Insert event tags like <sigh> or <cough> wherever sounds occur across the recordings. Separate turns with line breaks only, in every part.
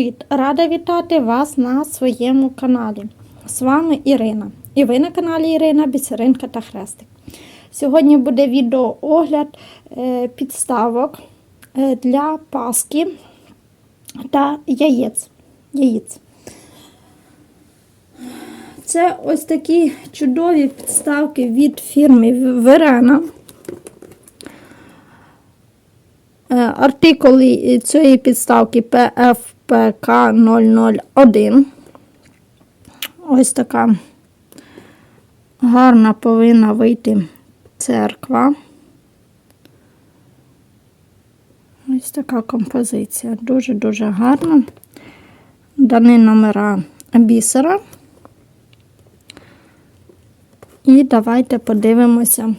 Привіт! Рада вітати вас на своєму каналі. З вами Ірина. І ви на каналі Ірина Бісеринка та Хрестик. Сьогодні буде відеоогляд е, підставок е, для паски та яєць. яєць. Це ось такі чудові підставки від фірми Верена. Е, Артикули цієї підставки PFPK 001. Ось така гарна повинна вийти церква. Ось така композиція. Дуже-дуже гарна. Дані номера бісера. І давайте подивимося,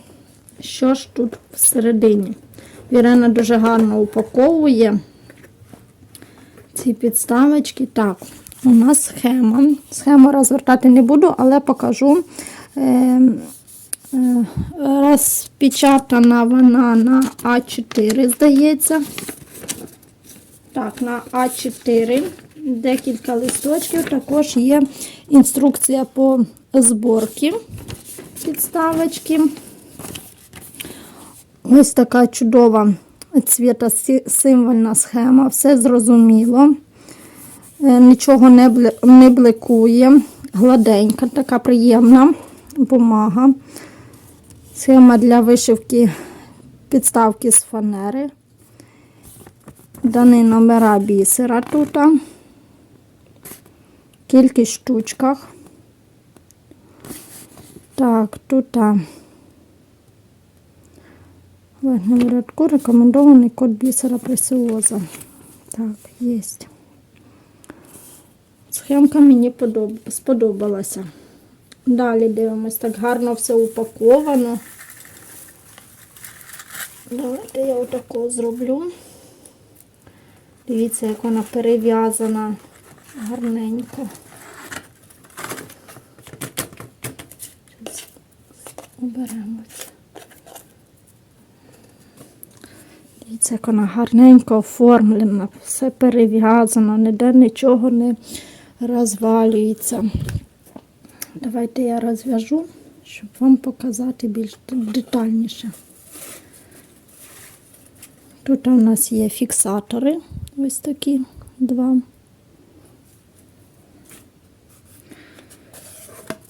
що ж тут всередині. Ірина дуже гарно упаковує ці підставочки. Так, у нас схема. Схему розвертати не буду, але покажу. Е, е, розпечатана вона на А4, здається. Так, на А4 декілька листочків. Також є інструкція по зборці підставочки. Ось така чудова цвітосимвольна схема, все зрозуміло, Е, нічого не, бли- не бликує, гладенька, така приємна бумага. Схема для вишивки підставки з фанери. Дані номера бісера тут. Кількість штучках. Так, тут. Верхньому рядку рекомендований код бісера пресіоза. Так, є. Схемка мені сподобалася. Далі дивимось, так гарно все упаковано. Давайте я отако зроблю. Дивіться, як вона перев'язана гарненько. Щас Уберемо це. Дивіться, як вона гарненько оформлена, все перев'язано, ніде нічого не розвалюється. Давайте я розв'яжу, щоб вам показати більш детальніше. Тут у нас є фіксатори, ось такі два.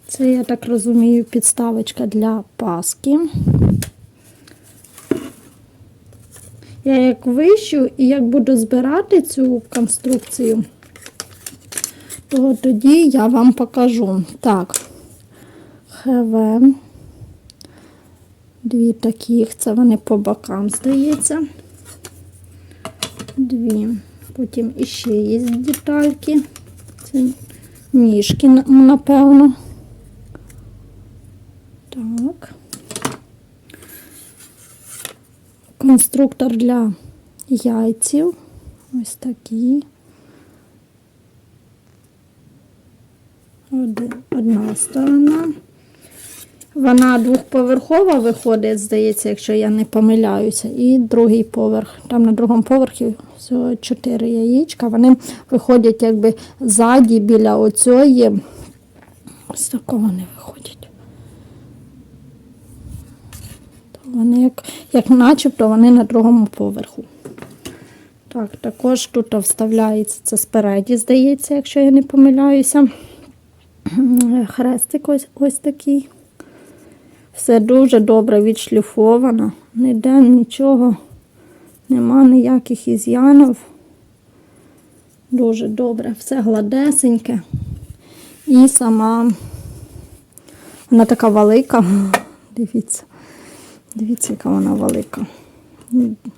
Це, я так розумію, підставочка для паски. Я як вищу і як буду збирати цю конструкцію, то тоді я вам покажу. Так, ХВ. Дві таких, це вони по бокам, здається. Дві. Потім іще є детальки. Це ніжки, напевно. Так. Конструктор для яйців. Ось. Один- Одна сторона. Вона двохповерхова виходить, здається, якщо я не помиляюся. І другий поверх. Там на другому поверхі всього чотири яєчка. Вони виходять якби ззаді біля оцьої. Ось такого вони виходять. Вони як, як начебто вони на другому поверху. Так, також тут вставляється це спереді, здається, якщо я не помиляюся. Хрестик ось, ось такий. Все дуже добре відшліфовано. Ніде нічого, нема ніяких із'янів. Дуже добре, все гладесеньке. І сама вона така велика. <laughs> Дивіться. Дивіться, яка вона велика.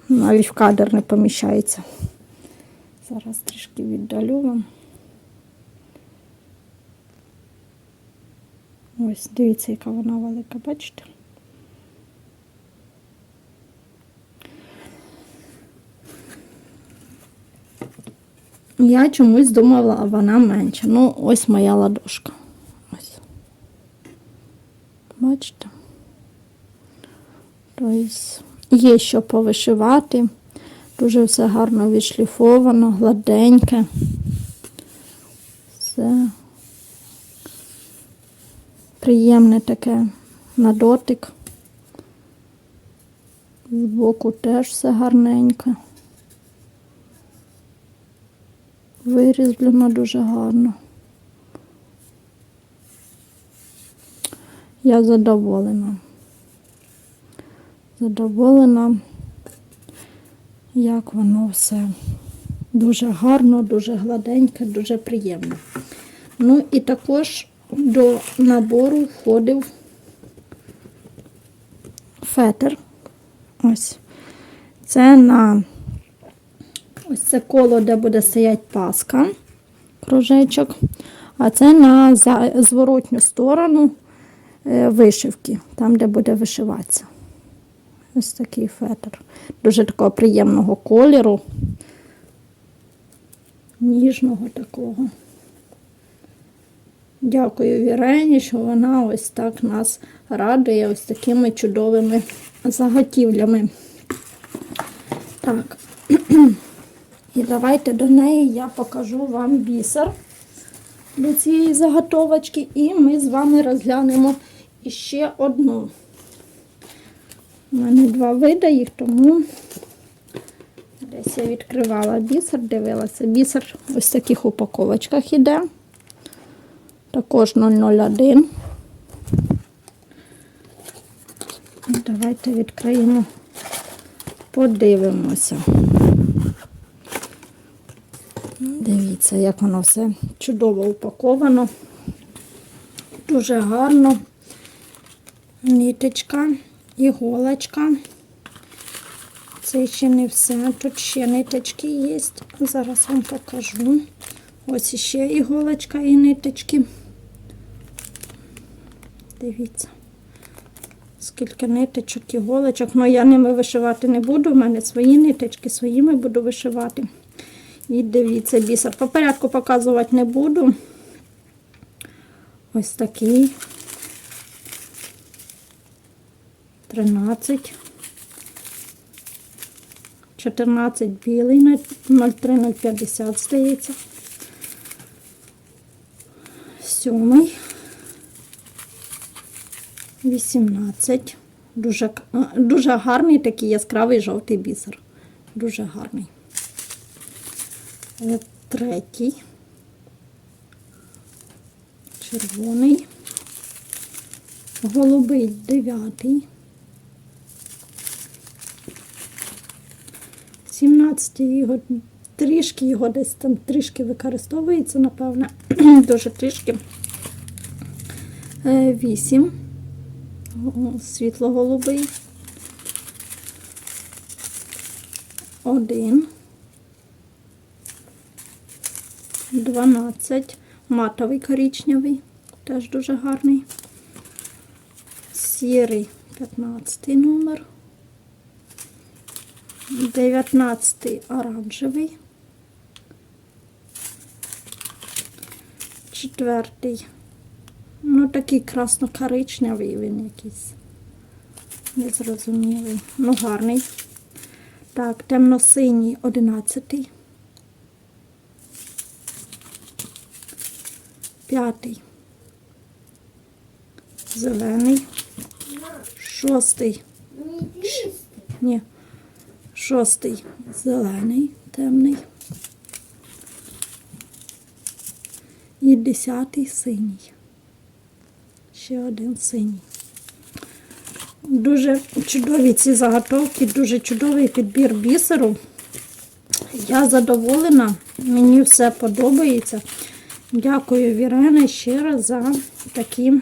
Навіть в кадр не поміщається. Зараз трішки віддалю вам. Ось, дивіться, яка вона велика, бачите? Я чомусь думала, вона менша. Ну, ось моя ладошка. Ось. Бачите? Тобто є що повишивати. Дуже все гарно відшліфовано, гладеньке. Все приємне таке на дотик. Збоку теж все гарненько. Вирізблено дуже гарно. Я задоволена. Задоволена, як воно все дуже гарно, дуже гладеньке, дуже приємно. Ну і також до набору входив фетр. Ось. Це на ось це коло, де буде стоять паска, кружечок, а це на зворотню сторону е, вишивки, там, де буде вишиватися. Ось такий фетр. Дуже такого приємного кольору, ніжного такого. Дякую Вірені, що вона ось так нас радує ось такими чудовими заготівлями. Так. І давайте до неї я покажу вам бісер до цієї заготовочки, і ми з вами розглянемо іще одну. У мене два види їх, тому десь я відкривала бісер, дивилася. Бісер ось в таких упаковочках іде. Також 001. Давайте відкриємо, подивимося. Дивіться, як воно все чудово упаковано. Дуже гарно. Ниточка, іголочка. Це ще не все. Тут ще ниточки є. Зараз вам покажу. Ось іще іголочка і ниточки. Дивіться. Скільки ниточок, іголочок. Ну, я ними вишивати не буду. У мене свої ниточки, своїми буду вишивати. І дивіться, бісер. По порядку показувати не буду. Ось такий. 13. 14 білий на 0,3-0,50, здається. Сьомий. 18. Дуже, дуже гарний такий яскравий жовтий бісер. Дуже гарний. Е, Третій. Червоний. Голубий дев'ятий. 17 його трішки його десь там трішки використовується, напевне. <clears throat> Дуже трішки. 8. Світло-голубий. Один. 12. Матовий коричневий. Теж дуже гарний. Сірий 15 номер. 19 оранжевий. Четвертий. Ну, такий красно-коричневий він якийсь. Незрозумілий. Ну, гарний. Так, темно-синій 11. П'ятий. Зелений. Шостий. Ні. Шостий зелений, темний. І десятий синій. Ще один синій. Дуже чудові ці заготовки, дуже чудовий підбір бісеру. Я задоволена, мені все подобається. Дякую Вірені ще раз за такі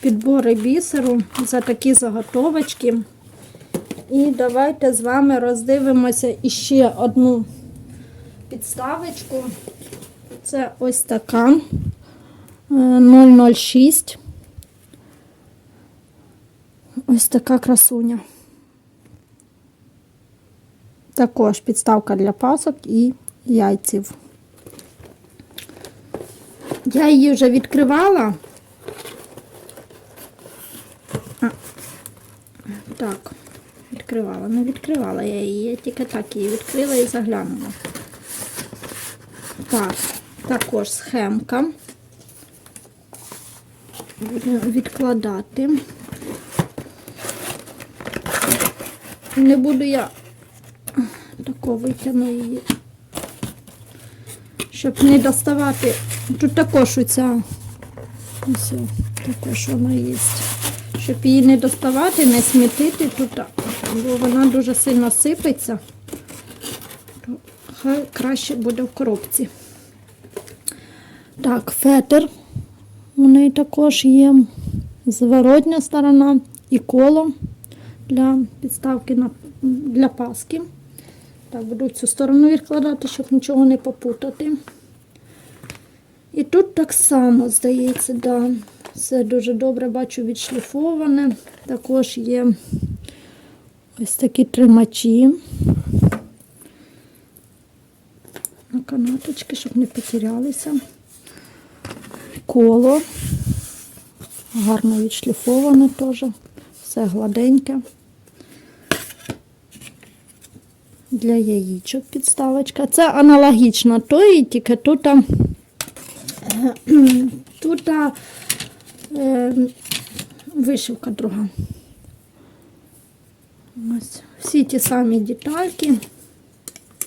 підбори бісеру, за такі заготовочки. І давайте з вами роздивимося іще одну підставочку. Це ось така е, 006. Ось така красуня. Також підставка для пасок і яйців. Я її вже відкривала. А, так, відкривала. Не відкривала я її, я тільки так її відкрила і заглянула. Так, також схемка. Будемо відкладати. Не буду я тако витягну її, щоб не доставати. Тут також оця, ось, також вона є. Щоб її не доставати, не смітити тут, бо вона дуже сильно сипеться, то хай краще буде в коробці. Так, фетр. У неї також є зворотня сторона і коло для підставки на, для паски. Так, буду цю сторону відкладати, щоб нічого не попутати. І тут так само, здається, да, все дуже добре бачу відшліфоване. Також є ось такі тримачі на канаточки, щоб не потерялися. Коло. Гарно відшліфоване теж. Все гладеньке. Для яєчок підставочка. Це аналогічно тої, тільки тут, <clears throat> тут е, вишивка друга. Ось всі ті самі детальки.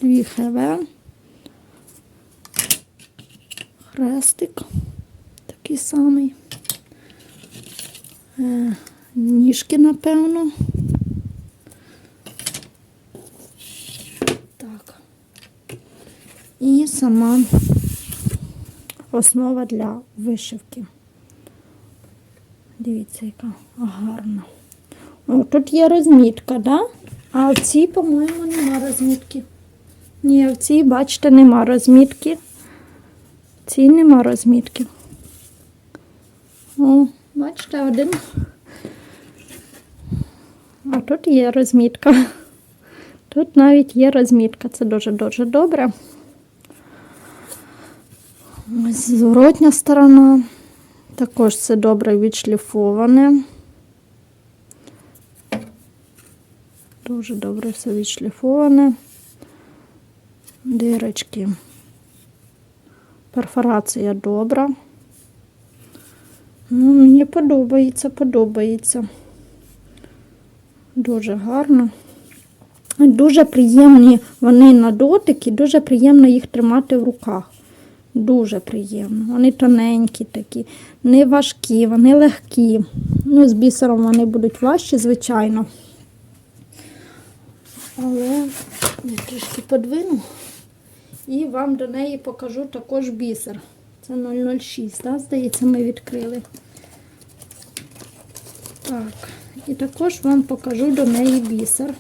Дві ХВ. Хрестик такий самий. Е, ніжки, напевно. Так. І сама основа для вишивки. Дивіться, яка гарна. О, тут є розмітка, да? А в цій, по-моєму, нема розмітки. Ні, в цій, бачите, нема розмітки. В цій нема розмітки. О, бачите, один. А тут є розмітка. Тут навіть є розмітка. Це дуже-дуже добре. Ось зворотня сторона. Також все добре відшліфоване. Дуже добре все відшліфоване. Дирочки. Перфорація добра. Ну, мені подобається, подобається. Дуже гарно. Дуже приємні вони на дотик і дуже приємно їх тримати в руках. Дуже приємно. Вони тоненькі такі, не важкі, вони легкі. Ну, з бісером вони будуть важчі, звичайно. Але я трішки подвину і вам до неї покажу також бісер. Це 006, да? здається, ми відкрили. Так, і також вам покажу до неї бісер.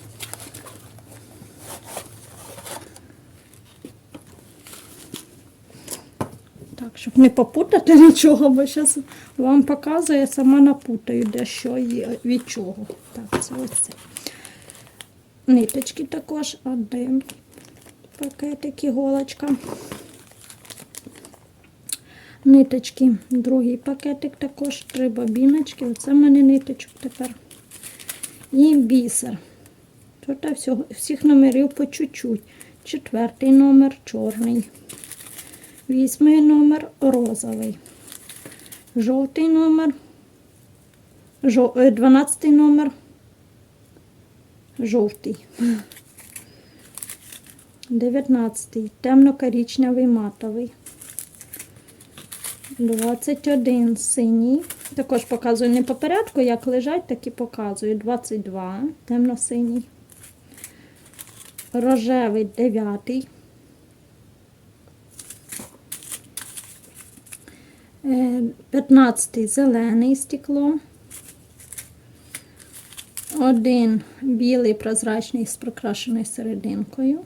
Так, щоб не попутати <laughs> нічого, бо зараз вам показую, я сама напутаю, де що і від чого. Так, це ось це. Ниточки також один пакетик, іголочка. Ниточки, другий пакетик також, три бабіночки. Оце в мене ниточок тепер. І бісер. Тут всього, всіх номерів по чуть-чуть. Четвертий номер чорний. Вісьмий номер розовий. Жовтий номер. Жов... е, Дванадцятий номер. Жовтий. Дев'ятнадцятий. Темно-коричневий матовий. 21 синій. Також показую не по порядку, як лежать, так і показую. 22, темно-синій. Рожевий 9. Е, 15 зелений стекло. Один білий прозрачний з прокрашеною серединкою.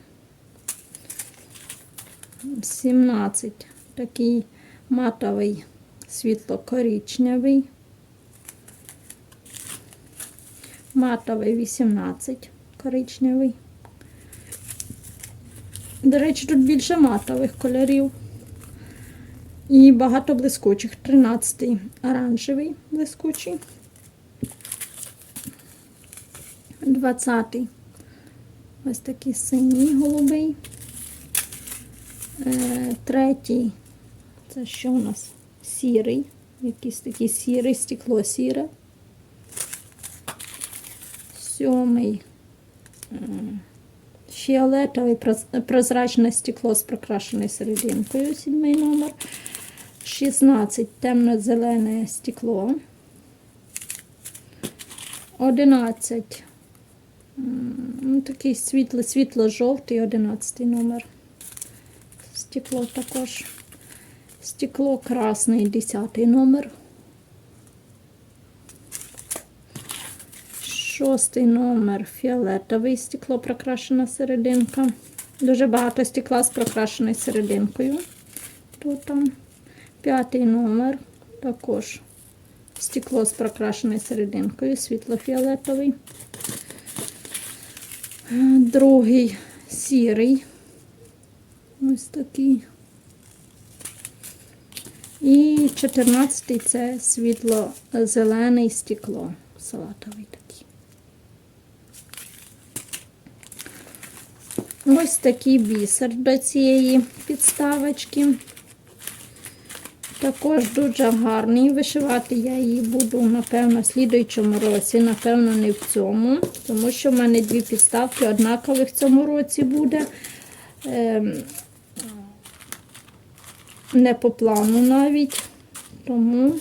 17 такий матовий світло-коричневий. Матовий 18 коричневий. До речі, тут більше матових кольорів. І багато блискучих. 13 оранжевий блискучий. 20 ось такий синій голубий. Е, Третій Це що у нас? Сірий. Якийсь такий сірий, стекло сіре. Сьомий. м, Фіолетовий прозрачне стекло з прокрашеною серединкою, сьомий номер. 16 темно-зелене стекло. 11 м, ну, такий світло, світло-жовтий, 11 номер. Стекло також. Стекло красний, 10 номер. Шостий номер фіолетовий стекло прокрашена серединка. Дуже багато стекла з прокрашеною серединкою. Тут там. П'ятий номер також стекло з прокрашеною серединкою, світло-фіолетовий. Другий сірий. Ось такий. І 14-й це світло-зелений стекло. Салатовий такий. Ось такий бісер до цієї підставочки. Також дуже гарний. Вишивати я її буду, напевно, в слідуючому році, напевно, не в цьому, тому що в мене дві підставки однакові в цьому році буде. Ем, не по плану навіть. Тому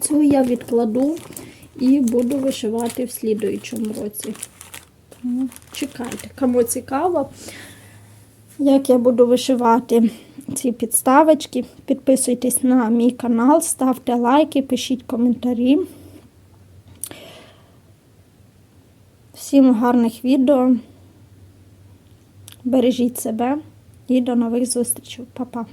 цю я відкладу і буду вишивати в слідуючому році. Чекайте, кому цікаво, як я буду вишивати ці підставочки. Підписуйтесь на мій канал, ставте лайки, пишіть коментарі. Всім гарних відео. Бережіть себе і до нових зустрічей. Па-па.